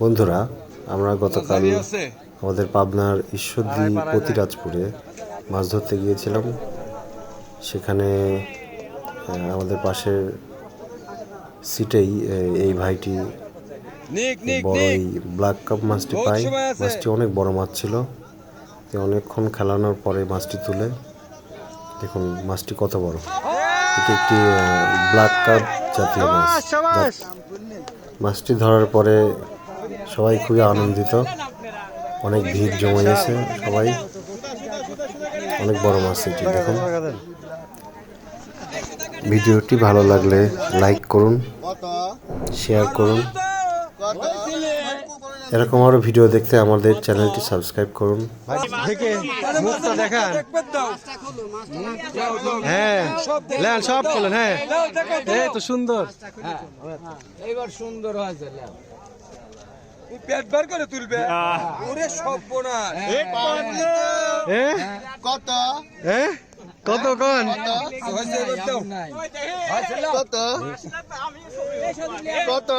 বন্ধুরা আমরা গতকাল আমাদের পাবনার ঈশ্বরদী প্রতিরাজপুরে মাছ ধরতে গিয়েছিলাম। সেখানে আহ, আমাদের পাশের সিটেই এই ভাইটি বড় এই ব্ল্যাক কাপ মাছটি পাই মাছটি অনেক বড় মাছ ছিল। অনেকক্ষণ খেলানোর পরে মাছটি তুলে দেখুন মাছটি কত বড়। এটি একটি ব্ল্যাক কাপ জাতীয় মাছ মাছটি ধরার পরে সবাই খুবই আনন্দিত। অনেক ভিড় জমাইয়েছে সবাই। অনেক বড় মাছ এটি দেখুন। ভিডিওটি ভালো লাগলে লাইক করুন শেয়ার করুন। এরকম আরও ভিডিও দেখতে আমাদের চ্যানেলটি সাবস্ক্রাইব করুন। দেখে মুখটা দেখান। হ্যাঁ লেন সব করলেন হ্যাঁ। এই তো সুন্দর। এইবার সুন্দর হয়েছে পেট বার করে তুলবে। ওরে সব কত? এ? কত? কন? কত? কত?